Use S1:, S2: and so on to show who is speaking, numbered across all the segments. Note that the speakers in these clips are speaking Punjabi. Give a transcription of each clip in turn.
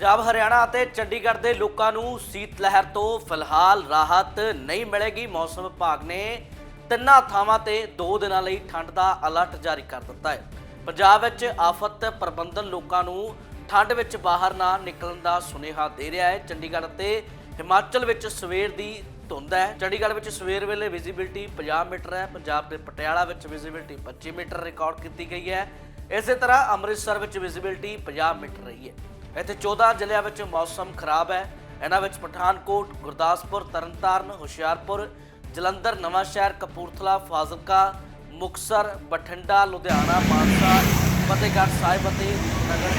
S1: ਪੰਜਾਬ, ਹਰਿਆਣਾ ਅਤੇ ਚੰਡੀਗੜ੍ਹ ਦੇ ਲੋਕਾਂ ਨੂੰ ਸੀਤ ਲਹਿਰ ਤੋਂ ਫਿਲਹਾਲ ਰਾਹਤ ਨਹੀਂ ਮਿਲੇਗੀ। ਮੌਸਮ ਵਿਭਾਗ ਨੇ ਤਿੰਨਾਂ ਥਾਵਾਂ ਤੇ 2 ਦਿਨਾਂ ਲਈ ਠੰਡ ਦਾ ਅਲਰਟ ਜਾਰੀ ਕਰ ਦਿੱਤਾ ਹੈ। ਪੰਜਾਬ ਵਿੱਚ ਆਫਤ ਪ੍ਰਬੰਧਨ ਲੋਕਾਂ ਨੂੰ ਠੰਡ ਵਿੱਚ ਬਾਹਰ ਨਾ ਨਿਕਲਣ ਦਾ ਸੁਨੇਹਾ ਦੇ ਰਿਹਾ ਹੈ। ਚੰਡੀਗੜ੍ਹ ਅਤੇ ਹਿਮਾਚਲ ਵਿੱਚ ਸਵੇਰ ਦੀ ਧੁੰਦ ਹੈ। ਚੰਡੀਗੜ੍ਹ ਵਿੱਚ ਸਵੇਰ ਵੇਲੇ ਵਿਜ਼ਿਬਿਲਟੀ 50 ਮੀਟਰ ਹੈ। ਪੰਜਾਬ ਦੇ ਪਟਿਆਲਾ ਵਿੱਚ ਵਿਜ਼ਿਬਿਲਟੀ 25 ਮੀਟਰ ਰਿਕਾਰਡ ਕੀਤੀ ਗਈ ਹੈ। ਇਸੇ ਤਰ੍ਹਾਂ ਅੰਮ੍ਰਿਤਸਰ ਵਿੱਚ ਵਿਜ਼ਿਬਿਲਟੀ 50 ਮੀਟਰ ਰਹੀ ਹੈ। ਇੱਥੇ 14 ਜ਼ਿਲ੍ਹਿਆਂ ਵਿੱਚ ਮੌਸਮ ਖਰਾਬ ਹੈ। ਇਹਨਾਂ ਵਿੱਚ ਪਠਾਨਕੋਟ, ਗੁਰਦਾਸਪੁਰ, ਤਰਨਤਾਰਨ, ਹੁਸ਼ਿਆਰਪੁਰ, ਜਲੰਧਰ, ਨਵਾਂਸ਼ਹਿਰ, ਕਪੂਰਥਲਾ, ਫਾਜ਼ਿਲਕਾ ਮੁਕਸਰ ਬਠਿੰਡਾ, ਲੁਧਿਆਣਾ, ਮਾਨਸਾ, ਫਤਿਹਗੜ੍ਹ ਸਾਹਿਬ ਅਤੇ ਨਗਰ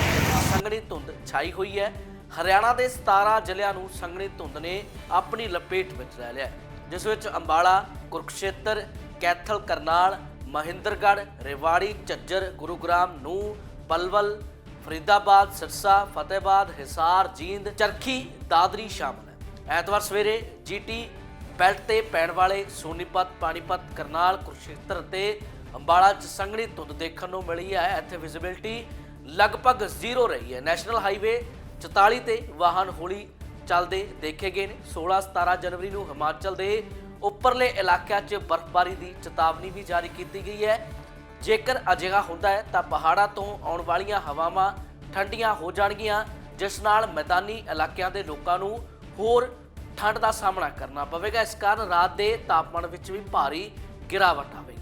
S1: ਸੰਘਣੀ ਧੁੰਦ ਛਾਈ ਹੋਈ ਹੈ। ਹਰਿਆਣਾ ਦੇ 17 ਜ਼ਿਲ੍ਹਿਆਂ ਨੂੰ ਸੰਘਣੀ ਧੁੰਦ ਨੇ ਆਪਣੀ ਲਪੇਟ ਵਿੱਚ ਲੈ ਲਿਆ ਜਿਸ ਵਿੱਚ ਅੰਬਾਲਾ, ਕੁਰਕਸ਼ੇਤਰ, ਕੈਥਲ, ਕਰਨਾਲ, ਮਹਿੰਦਰਗੜ੍ਹ, ਰੇਵਾੜੀ, ਝੱਜਰ, ਗੁਰੂਗ੍ਰਾਮ ਨੂੰ ਪਲਵਲ ਫਰੀਦਾਬਾਦ, ਸਿਰਸਾ, ਫਤਿਹਬਾਦ, ਹਿਸਾਰ, ਜੀਂਦ, ਚਰਖੀ, ਦਾਦਰੀ ਸ਼ਾਮਲ ਹੈ। ਐਤਵਾਰ ਸਵੇਰੇ ਜੀਟੀ ਬੈਲਟ ਤੇ ਪੈਣ ਵਾਲੇ ਸੋਨੀਪਤ, ਪਾਣੀਪਤ, ਕਰਨਾਲ, ਕੁਰਸ਼ੇਤਰ ਅਤੇ ਅੰਬਾਲਾ ਚ ਸੰਘਣੀ ਧੁੰਦ ਦੇਖਣ ਨੂੰ ਮਿਲੀ ਹੈ। ਇੱਥੇ ਵਿਜ਼ਿਬਿਲਟੀ ਲਗਭਗ ਜ਼ੀਰੋ ਰਹੀ ਹੈ। ਨੈਸ਼ਨਲ ਹਾਈਵੇ 44 ਤੇ ਵਾਹਨ ਹੌਲੀ ਚੱਲਦੇ ਦੇਖੇ ਗਏ ਨੇ। 16 17 ਜਨਵਰੀ ਨੂੰ ਹਿਮਾਚਲ ਦੇ ਉੱਪਰਲੇ ਇਲਾਕਿਆਂ 'ਚ ਬਰਫ਼ਬਾਰੀ ਦੀ ਚੇਤਾਵਨੀ ਵੀ ਜਾਰੀ ਕੀਤੀ ਗਈ ਹੈ। ਜੇਕਰ ਅਜਿਹਾ ਹੁੰਦਾ ਹੈ ਤਾਂ ਪਹਾੜਾਂ ਤੋਂ ਆਉਣ ਵਾਲੀਆਂ ਹਵਾਵਾਂ ਠੰਡੀਆਂ ਹੋ ਜਾਣਗੀਆਂ, ਜਿਸ ਨਾਲ ਮੈਦਾਨੀ ਇਲਾਕਿਆਂ ਦੇ ਲੋਕਾਂ ਨੂੰ ਹੋਰ ਠੰਡ ਦਾ ਸਾਹਮਣਾ ਕਰਨਾ ਪਵੇਗਾ। ਇਸ ਕਾਰਨ ਰਾਤ ਦੇ ਤਾਪਮਾਨ ਵਿੱਚ ਵੀ ਭਾਰੀ ਗਿਰਾਵਟ ਆਵੇਗੀ।